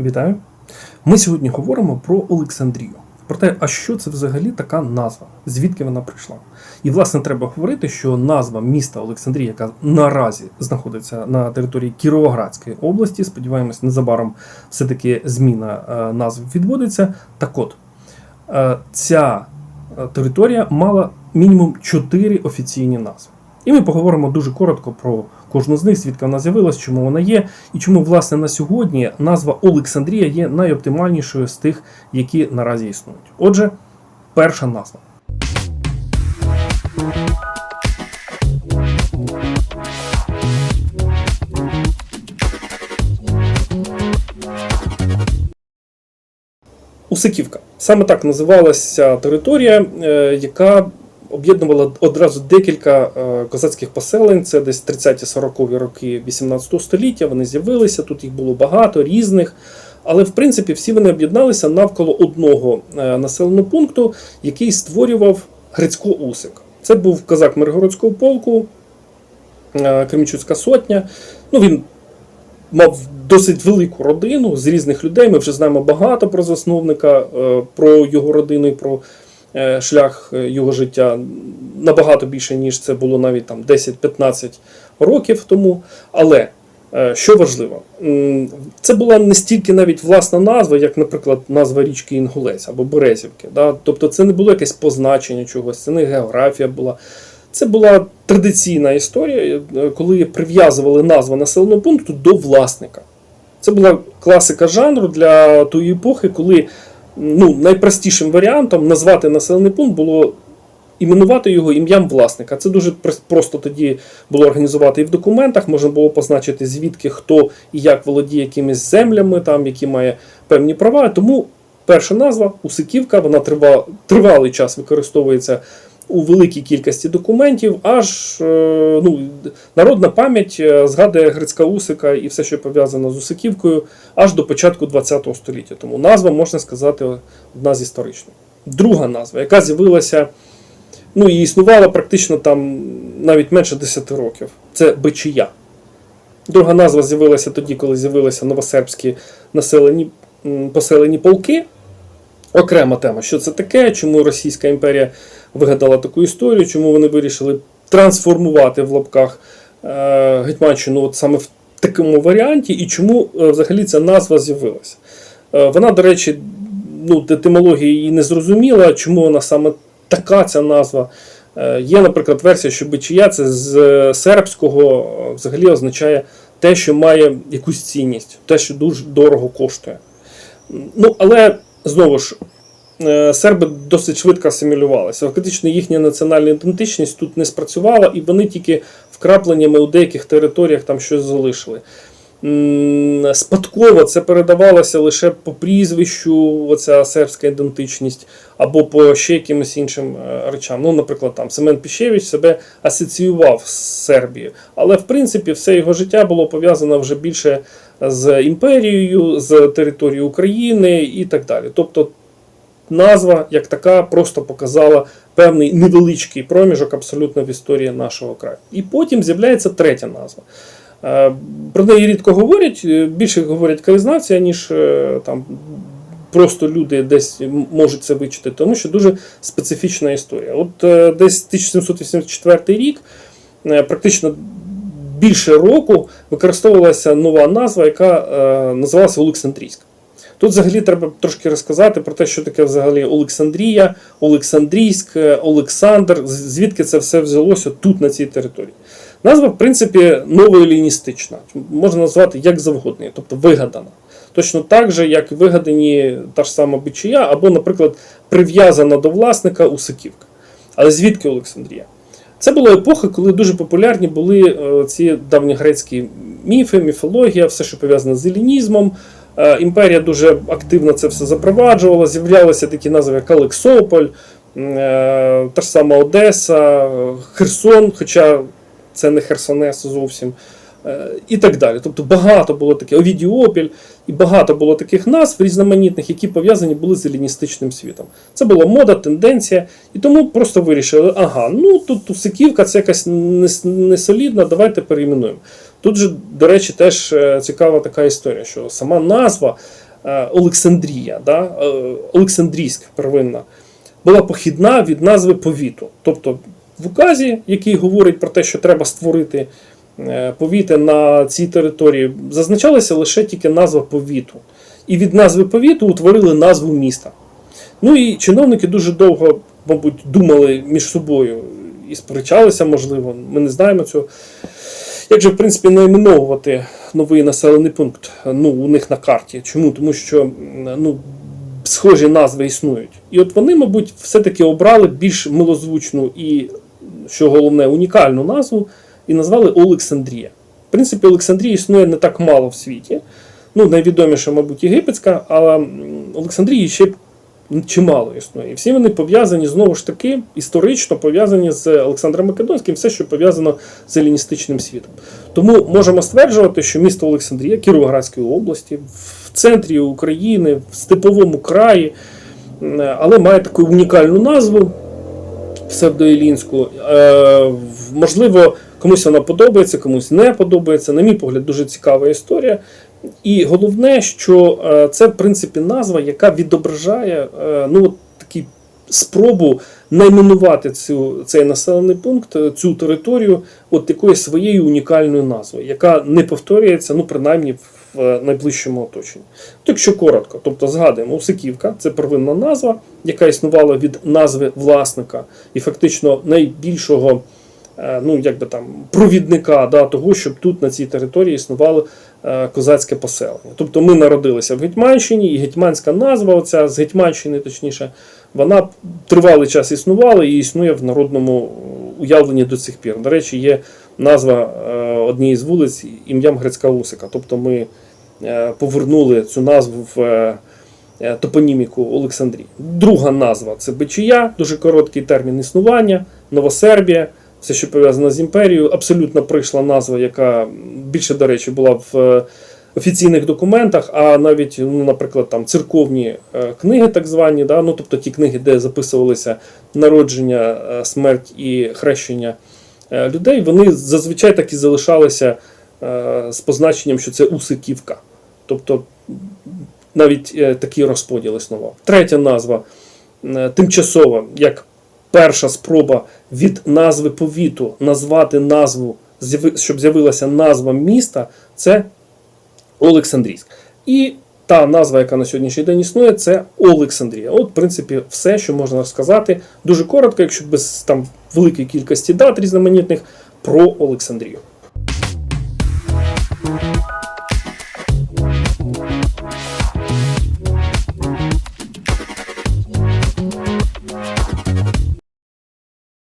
Вітаю! Ми сьогодні говоримо про Олександрію. Про те, а що це взагалі така назва, звідки вона прийшла. І, власне, треба говорити, що назва міста Олександрія, яка наразі знаходиться на території Кіровоградської області, сподіваємось, незабаром все-таки зміна е, назв відбудеться. Так от, е, ця територія мала мінімум чотири офіційні назви. І ми поговоримо дуже коротко про кожну з них, звідки вона з'явилась, чому вона є, і чому, власне, на сьогодні назва Олександрія є найоптимальнішою з тих, які наразі існують. Отже, перша назва. Усиківка. Саме так називалася територія, е, яка об'єднувала одразу декілька е, козацьких поселень. Це десь 30-40 роки 18 століття. Вони з'явилися. Тут їх було багато різних. Але в принципі всі вони об'єдналися навколо одного е, населеного пункту, який створював Грицько Усик. Це був козак Миргородського полку, Кремічуцька сотня. Ну, Він мав досить велику родину з різних людей. Ми вже знаємо багато про засновника, е, про його родину і про е, шлях е, його життя набагато більше, ніж це було навіть там 10-15 років тому. Але що важливо, це була не стільки навіть власна назва, як, наприклад, назва річки Інгулець або Березівки. Да? Тобто це не було якесь позначення чогось, це не географія була. Це була традиційна історія, е, коли прив'язували назву населеного пункту до власника. Це була класика жанру для тої епохи, коли ну, найпростішим варіантом назвати населений пункт було іменувати його ім'ям власника. Це дуже просто тоді було організувати і в документах, можна було позначити, звідки хто і як володіє якимись землями, там, які має певні права. Тому перша назва Усиківка, вона тривалий час використовується у великій кількості документів, аж е, ну, народна пам'ять е, згадує Грицька Усика і все, що пов'язано з Усиківкою, аж до початку ХХ століття. Тому назва, можна сказати, одна з історичних. Друга назва, яка з'явилася, ну і існувала практично там навіть менше 10 років. Це Бичия. Друга назва з'явилася тоді, коли з'явилися новосербські населені, поселені полки. Окрема тема, що це таке, чому Російська імперія вигадала таку історію, чому вони вирішили трансформувати в лапках е, Гетьманщину от саме в такому варіанті, і чому е, взагалі ця назва з'явилася. Е, вона, до речі, ну, етимологія її не зрозуміла, чому вона саме така ця назва. Є, наприклад, версія, що бичія це з сербського взагалі означає те, що має якусь цінність, те, що дуже дорого коштує. Ну, але знову ж, е, серби досить швидко асимілювалися. Фактично їхня національна ідентичність тут не спрацювала, і вони тільки вкрапленнями у деяких територіях там щось залишили. Спадково це передавалося лише по прізвищу, оця сербська ідентичність, або по ще якимось іншим е, речам. Ну, наприклад, там Семен Пішевич себе асоціював з Сербією, але в принципі все його життя було пов'язано вже більше з імперією, з територією України і так далі. Тобто назва як така просто показала певний невеличкий проміжок абсолютно в історії нашого краю. І потім з'являється третя назва. Е, Про неї рідко говорять, е, більше говорять краєзнавці, ніж е, там. Просто люди десь можуть це вичити, тому що дуже специфічна історія. От десь 1784 рік, практично більше року, використовувалася нова назва, яка називалася Олександрійська. Тут взагалі треба трошки розказати про те, що таке взагалі Олександрія, Олександрійськ, Олександр, звідки це все взялося тут, на цій території. Назва, в принципі, новоеліністична, можна назвати як завгодно, тобто вигадана. Точно так же, як вигадані та ж сама бичія, або, наприклад, прив'язана до власника Усиківка. Але звідки Олександрія? Це була епоха, коли дуже популярні були е, ці давньогрецькі міфи, міфологія, все, що пов'язане з елінізмом. Е, Імперія дуже активно це все запроваджувала. З'являлися такі назви, як Алексополь, е, та ж сама Одеса, Херсон, хоча це не Херсонес зовсім. е, І так далі. Тобто багато було таке Овідіопіль. І багато було таких назв різноманітних, які пов'язані були з еліністичним світом. Це була мода, тенденція, і тому просто вирішили: ага, ну тут Усиківка це якась несолідна, давайте перейменуємо. Тут же, до речі, теж е, цікава така історія, що сама назва е, Олександрія, да, Олександрійська первинна, була похідна від назви повіту. Тобто в указі, який говорить про те, що треба створити е, повіти на цій території, зазначалася лише тільки назва повіту. І від назви повіту утворили назву міста. Ну і чиновники дуже довго, мабуть, думали між собою і сперечалися, можливо, ми не знаємо цього. Як же, в принципі, найменовувати новий населений пункт ну, у них на карті? Чому? Тому що ну, схожі назви існують. І от вони, мабуть, все-таки обрали більш милозвучну і, що головне, унікальну назву і назвали Олександрія. В принципі, Олександрія існує не так мало в світі. Ну, найвідоміша, мабуть, єгипетська, але Олександрії ще чимало існує. І всі вони пов'язані знову ж таки історично пов'язані з Олександром Македонським, все, що пов'язано з еліністичним світом. Тому можемо стверджувати, що місто Олександрія Кіровоградської області, в центрі України, в степовому краї, але має таку унікальну назву псевдоелінську. Е, можливо, комусь вона подобається, комусь не подобається. На мій погляд, дуже цікава історія. І головне, що е, це в принципі назва, яка відображає е, ну, такі спробу найменувати цю, цей населений пункт, е, цю територію, от якоюсь своєю унікальною назвою, яка не повторюється, ну принаймні в е, найближчому оточенні. От якщо коротко, тобто згадуємо, Усиківка це первинна назва, яка існувала від назви власника і фактично найбільшого е, ну, як би там, провідника да, того, щоб тут на цій території існувало е, козацьке поселення. Тобто ми народилися в Гетьманщині, і гетьманська назва, оця з Гетьманщини, точніше, вона тривалий час існувала і існує в народному уявленні до цих пір. До речі, є назва е, однієї з вулиць ім'ям Грицька Усика. Тобто ми е, повернули цю назву в. е, Топоніміку Олександрії. Друга назва це Бичія, дуже короткий термін існування, Новосербія, все, що пов'язано з імперією. Абсолютно прийшла назва, яка більше, до речі, була в офіційних документах, а навіть, ну, наприклад, там церковні е, книги, так звані, да, ну, тобто ті книги, де записувалися народження, е, смерть і хрещення е, людей, вони зазвичай так і залишалися з позначенням, що це Усиківка. Тобто навіть такий розподіл існував. Третя назва тимчасова, як перша спроба від назви повіту назвати назву, щоб з'явилася назва міста, це Олександрійськ. І та назва, яка на сьогоднішній день існує, це Олександрія. От, в принципі, все, що можна розказати, дуже коротко, якщо без там великої кількості дат різноманітних, про Олександрію.